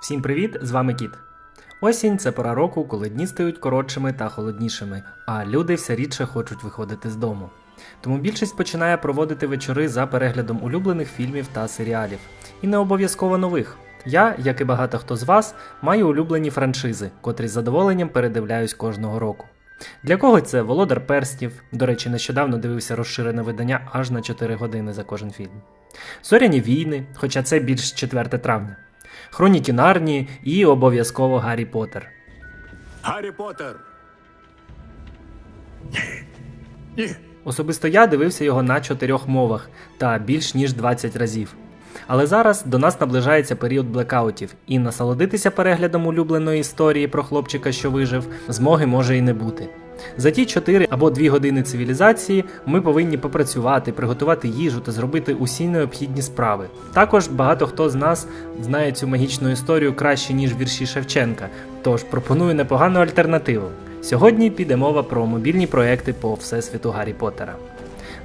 Всім привіт! З вами Кіт. Осінь це пора року, коли дні стають коротшими та холоднішими, а люди все рідше хочуть виходити з дому. Тому більшість починає проводити вечори за переглядом улюблених фільмів та серіалів. І не обов'язково нових. Я, як і багато хто з вас, маю улюблені франшизи, котрі з задоволенням передивляюсь кожного року. Для кого це Володар Перстів. До речі, нещодавно дивився розширене видання аж на 4 години за кожен фільм. Зоряні війни, хоча це більш 4 травня. Хроніки Нарнії і обов'язково Гаррі Поттер. Гаррі Поттер. Ні. Ні. Особисто я дивився його на чотирьох мовах та більш ніж 20 разів. Але зараз до нас наближається період блекаутів, і насолодитися переглядом улюбленої історії про хлопчика, що вижив, змоги може і не бути. За ті 4 або 2 години цивілізації ми повинні попрацювати, приготувати їжу та зробити усі необхідні справи. Також багато хто з нас знає цю магічну історію краще, ніж вірші Шевченка, тож пропоную непогану альтернативу. Сьогодні піде мова про мобільні проекти по всесвіту Гаррі Поттера.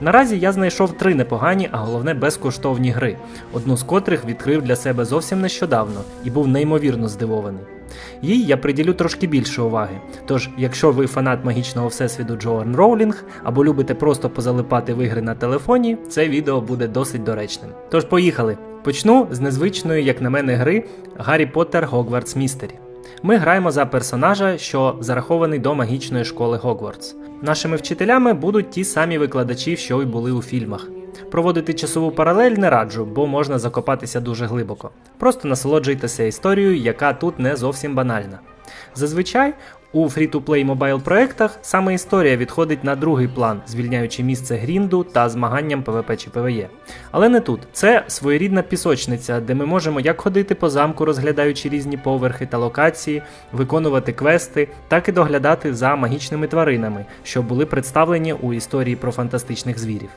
Наразі я знайшов три непогані, а головне безкоштовні гри, одну з котрих відкрив для себе зовсім нещодавно і був неймовірно здивований. Їй я приділю трошки більше уваги. Тож, якщо ви фанат магічного всесвіту Джоан Роулінг або любите просто позалипати в ігри на телефоні, це відео буде досить доречним. Тож поїхали! Почну з незвичної, як на мене, гри Гаррі Поттер Hogwarts Mystery. Ми граємо за персонажа, що зарахований до магічної школи Гогвартс. Нашими вчителями будуть ті самі викладачі, що й були у фільмах. Проводити часову паралель не раджу, бо можна закопатися дуже глибоко. Просто насолоджуйтеся історією, яка тут не зовсім банальна. Зазвичай у free-to-play мобайл проектах саме історія відходить на другий план, звільняючи місце грінду та змаганням ПВП чи ПВЕ. Але не тут. Це своєрідна пісочниця, де ми можемо як ходити по замку, розглядаючи різні поверхи та локації, виконувати квести, так і доглядати за магічними тваринами, що були представлені у історії про фантастичних звірів.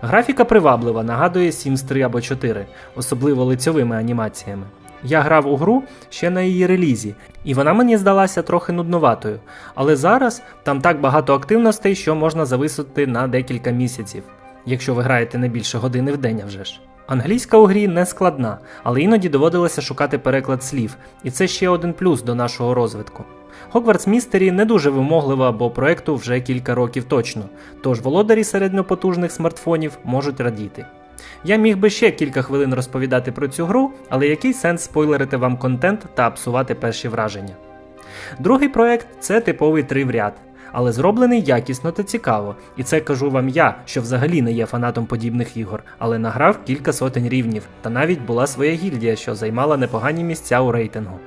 Графіка приваблива, нагадує Sims 3 або 4, особливо лицьовими анімаціями. Я грав у гру ще на її релізі, і вона мені здалася трохи нуднуватою. Але зараз там так багато активностей, що можна зависити на декілька місяців, якщо ви граєте не більше години в день, а вже ж. Англійська у грі не складна, але іноді доводилося шукати переклад слів, і це ще один плюс до нашого розвитку. Hogwarts Mystery не дуже вимоглива, бо проекту вже кілька років точно, тож володарі середньопотужних смартфонів можуть радіти. Я міг би ще кілька хвилин розповідати про цю гру, але який сенс спойлерити вам контент та псувати перші враження. Другий проект це типовий три в ряд, але зроблений якісно та цікаво. І це кажу вам я, що взагалі не є фанатом подібних ігор, але награв кілька сотень рівнів, та навіть була своя гільдія, що займала непогані місця у рейтингу.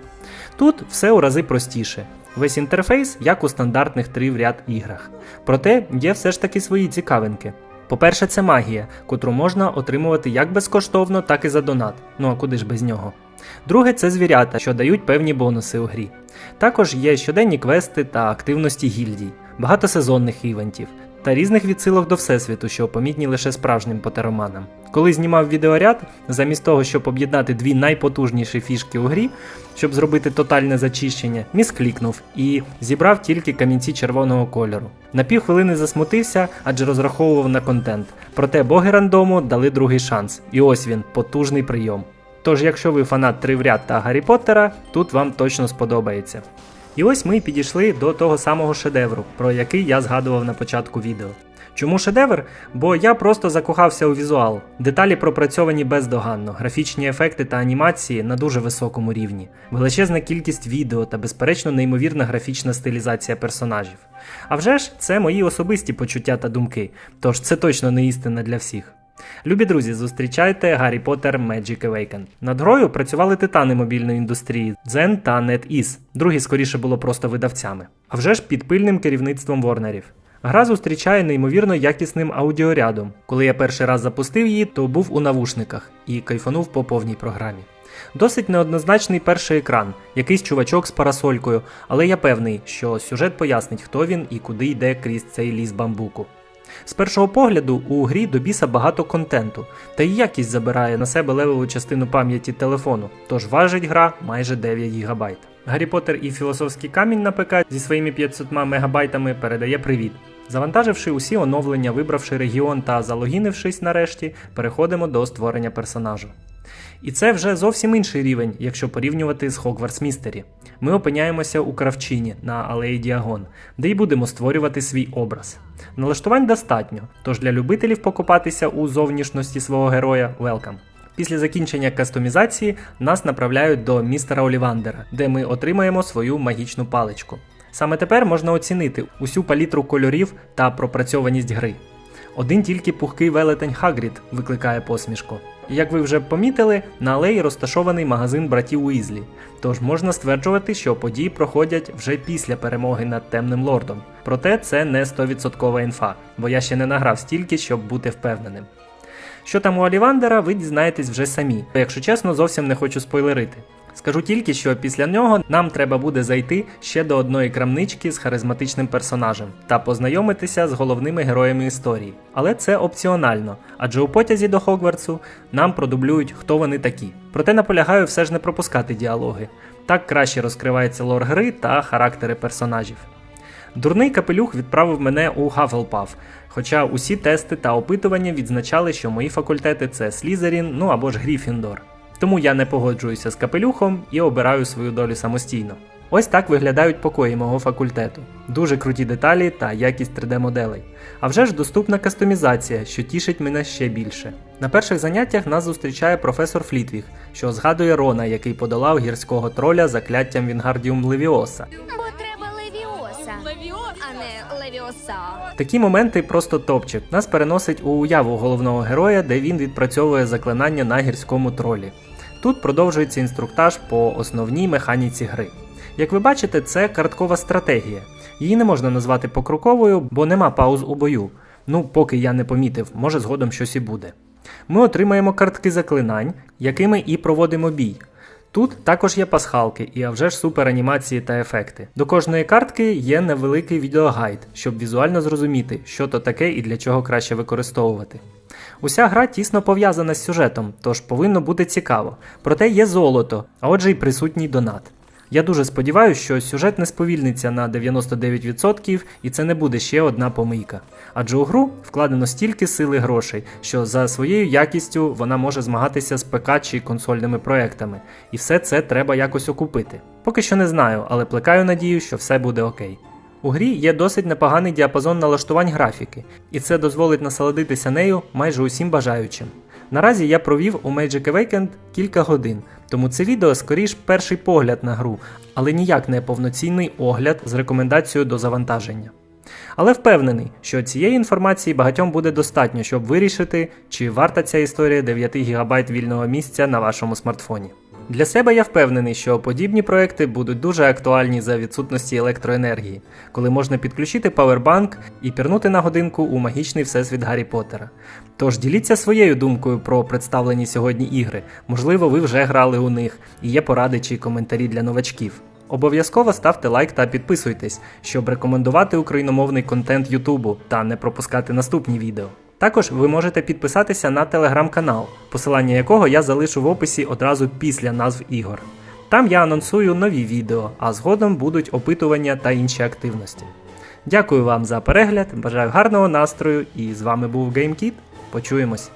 Тут все у рази простіше. Весь інтерфейс як у стандартних три в ряд іграх. Проте є все ж таки свої цікавинки. По-перше, це магія, котру можна отримувати як безкоштовно, так і за донат. Ну а куди ж без нього? Друге це звірята, що дають певні бонуси у грі. Також є щоденні квести та активності гільдій, багато сезонних івентів та різних відсилок до всесвіту, що помітні лише справжнім потероманам. Коли знімав відеоряд, замість того, щоб об'єднати дві найпотужніші фішки у грі, щоб зробити тотальне зачищення, місклікнув і зібрав тільки камінці червоного кольору. На півхвилини засмутився, адже розраховував на контент. Проте боги рандому дали другий шанс. І ось він, потужний прийом. Тож, якщо ви фанат Тривряд та Гаррі Поттера, тут вам точно сподобається. І ось ми підійшли до того самого шедевру, про який я згадував на початку відео. Чому шедевр? Бо я просто закохався у візуал. Деталі пропрацьовані бездоганно, графічні ефекти та анімації на дуже високому рівні, величезна кількість відео та, безперечно, неймовірна графічна стилізація персонажів. А вже ж, це мої особисті почуття та думки, тож це точно не істина для всіх. Любі друзі, зустрічайте Гаррі Поттер Magic Awaken. Над грою працювали титани мобільної індустрії Zen та NetEase. Другі скоріше було просто видавцями. А вже ж під пильним керівництвом Ворнерів. Гра зустрічає неймовірно якісним аудіорядом. Коли я перший раз запустив її, то був у навушниках і кайфанув по повній програмі. Досить неоднозначний перший екран, якийсь чувачок з парасолькою, але я певний, що сюжет пояснить, хто він і куди йде крізь цей ліс бамбуку. З першого погляду у грі до біса багато контенту, та й якість забирає на себе левову частину пам'яті телефону, тож важить гра майже 9 ГБ. Гаррі Поттер і філософський камінь на ПК зі своїми 500 мегабайтами передає привіт. Завантаживши усі оновлення, вибравши регіон та залогінившись нарешті, переходимо до створення персонажу. І це вже зовсім інший рівень, якщо порівнювати з Хогвартс Містері. Ми опиняємося у Кравчині на алеї Діагон, де й будемо створювати свій образ. Налаштувань достатньо, тож для любителів покопатися у зовнішності свого героя welcome. Після закінчення кастомізації нас направляють до містера Олівандера, де ми отримаємо свою магічну паличку. Саме тепер можна оцінити усю палітру кольорів та пропрацьованість гри. Один тільки пухкий велетень Хагрід викликає посмішку. Як ви вже помітили, на алеї розташований магазин братів Уізлі, тож можна стверджувати, що події проходять вже після перемоги над темним лордом. Проте це не 100% інфа, бо я ще не награв стільки, щоб бути впевненим. Що там у Алівандера, ви дізнаєтесь вже самі. Якщо чесно, зовсім не хочу спойлерити. Скажу тільки, що після нього нам треба буде зайти ще до одної крамнички з харизматичним персонажем та познайомитися з головними героями історії. Але це опціонально, адже у потязі до Хогвартсу нам продублюють, хто вони такі. Проте наполягаю все ж не пропускати діалоги. Так краще розкривається лор гри та характери персонажів. Дурний капелюх відправив мене у Hufflepuff, хоча усі тести та опитування відзначали, що мої факультети це Слізерін, ну або ж Гріфіндор. Тому я не погоджуюся з капелюхом і обираю свою долю самостійно. Ось так виглядають покої мого факультету. Дуже круті деталі та якість 3D-моделей. А вже ж доступна кастомізація, що тішить мене ще більше. На перших заняттях нас зустрічає професор Флітвіг, що згадує Рона, який подолав гірського троля закляттям Вінгардіум Левіоса. Такі моменти просто топчик. Нас переносить у уяву головного героя, де він відпрацьовує заклинання на гірському тролі. Тут продовжується інструктаж по основній механіці гри. Як ви бачите, це карткова стратегія. Її не можна назвати покроковою, бо нема пауз у бою. Ну, поки я не помітив, може згодом щось і буде. Ми отримаємо картки заклинань, якими і проводимо бій. Тут також є пасхалки і а вже ж супер анімації та ефекти. До кожної картки є невеликий відеогайд, щоб візуально зрозуміти, що то таке і для чого краще використовувати. Уся гра тісно пов'язана з сюжетом, тож повинно бути цікаво. Проте є золото, а отже й присутній донат. Я дуже сподіваюся, що сюжет не сповільниться на 99% і це не буде ще одна помийка. Адже у гру вкладено стільки сили грошей, що за своєю якістю вона може змагатися з ПК чи консольними проектами, і все це треба якось окупити. Поки що не знаю, але плекаю надію, що все буде окей. У грі є досить непоганий діапазон налаштувань графіки, і це дозволить насолодитися нею майже усім бажаючим. Наразі я провів у Magic Awakened кілька годин, тому це відео скоріш перший погляд на гру, але ніяк не повноцінний огляд з рекомендацією до завантаження. Але впевнений, що цієї інформації багатьом буде достатньо, щоб вирішити, чи варта ця історія 9 ГБ вільного місця на вашому смартфоні. Для себе я впевнений, що подібні проекти будуть дуже актуальні за відсутності електроенергії, коли можна підключити павербанк і пірнути на годинку у магічний всесвіт Гаррі Поттера. Тож діліться своєю думкою про представлені сьогодні ігри. Можливо, ви вже грали у них і є поради чи коментарі для новачків. Обов'язково ставте лайк та підписуйтесь, щоб рекомендувати україномовний контент Ютубу та не пропускати наступні відео. Також ви можете підписатися на телеграм-канал, посилання якого я залишу в описі одразу після назв ігор. Там я анонсую нові відео, а згодом будуть опитування та інші активності. Дякую вам за перегляд, бажаю гарного настрою і з вами був GameKit. Почуємось!